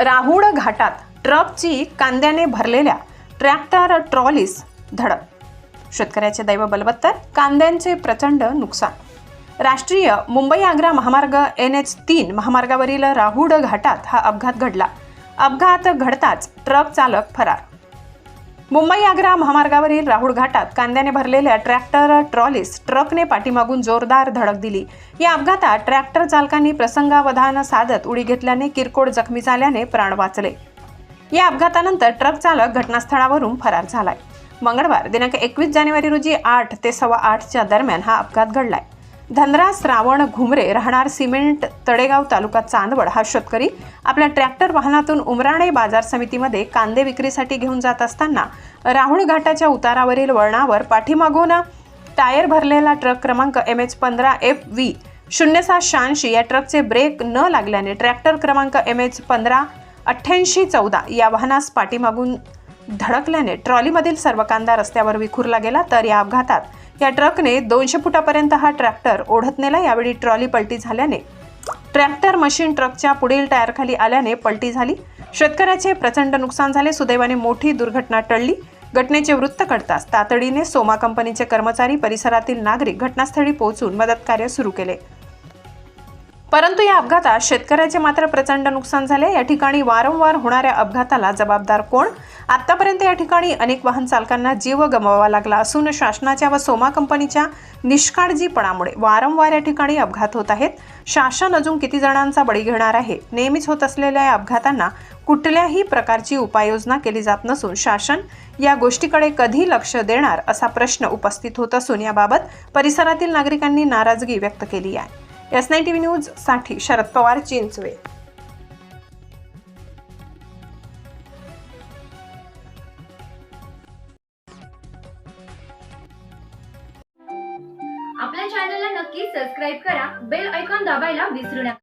राहुड घाटात ट्रकची कांद्याने भरलेल्या ट्रॅक्टर ट्रॉलीस धडक. शेतकऱ्याचे दैव बलवत्तर कांद्यांचे प्रचंड नुकसान. राष्ट्रीय मुंबई आग्रा महामार्ग एन एच तीन महामार्गावरील राहुड घाटात हा अपघात घडला. अपघात घडताच ट्रक चालक फरार. मुंबई आग्रा महामार्गावरील राहुल घाटात कांद्याने भरलेल्या ट्रॅक्टर ट्रॉलीस ट्रकने पाठीमागून जोरदार धडक दिली. या अपघातात ट्रॅक्टर चालकांनी प्रसंगावधान साधत उडी घेतल्याने किरकोळ जखमी झाल्याने प्राण वाचले. या अपघातानंतर ट्रक चालक घटनास्थळावरून फरार झालाय. मंगळवार दिनांक एकवीस जानेवारी रोजी आठ ते सव्वा आठच्या दरम्यान हा अपघात घडलाय. धनराज श्रावण घुमरे राहणार सिमेंट तडेगाव तालुका चांदवड हा शेतकरी आपल्या ट्रॅक्टर वाहनातून उमराणे बाजार समितीमध्ये कांदे विक्रीसाठी घेऊन जात असताना राहुळ घाटाच्या उतारावरील वळणावर पाठीमागून टायर भरलेला ट्रक क्रमांक एम एच पंधरा एफ व्ही शून्य सात शहाऐंशी या ट्रकचे ब्रेक न लागल्याने ट्रॅक्टर क्रमांक एम एच पंधरा अठ्ठ्याऐंशी चौदा या वाहनास पाठीमागून धडकल्याने ट्रॉलीमधील सर्व कांदा रस्त्यावर विखुरला गेला तर या अपघातात या ट्रकने दोनशे फुटापर्यंत हा ट्रॅक्टर ओढत नेला यावेळी ट्रॉली पलटी झाल्याने ट्रॅक्टर मशीन ट्रकच्या पुढील टायरखाली आल्याने पलटी झाली. शेतकऱ्याचे प्रचंड नुकसान झाले. सुदैवाने मोठी दुर्घटना टळली. घटनेचे वृत्त कळताच तातडीने सोमा कंपनीचे कर्मचारी परिसरातील नागरिक घटनास्थळी पोहोचून मदतकार्य सुरू केले. परंतु या अपघातात शेतकऱ्याचे मात्र प्रचंड नुकसान झाले. या ठिकाणी वारंवार होणाऱ्या अपघाताला जबाबदार कोण? आतापर्यंत या ठिकाणी अनेक वाहन चालकांना जीव गमवावा लागला असून शासनाच्या व सोमा कंपनीच्या निष्काळजीपणामुळे वारंवार या ठिकाणी अपघात होत आहेत. शासन अजून किती जणांचा बळी घेणार आहे? नेहमीच होत असलेल्या या अपघातांना कुठल्याही प्रकारची उपाययोजना केली जात नसून शासन या गोष्टीकडे कधी लक्ष देणार असा प्रश्न उपस्थित होत असून याबाबत परिसरातील नागरिकांनी नाराजगी व्यक्त केली आहे. एस नाईन टी व्ही न्यूजसाठी शरद पवार चिंचवे. आपल्या चॅनलला नक्की सबस्क्राईब करा. बेल ऐकॉन दाबायला विसरू नका.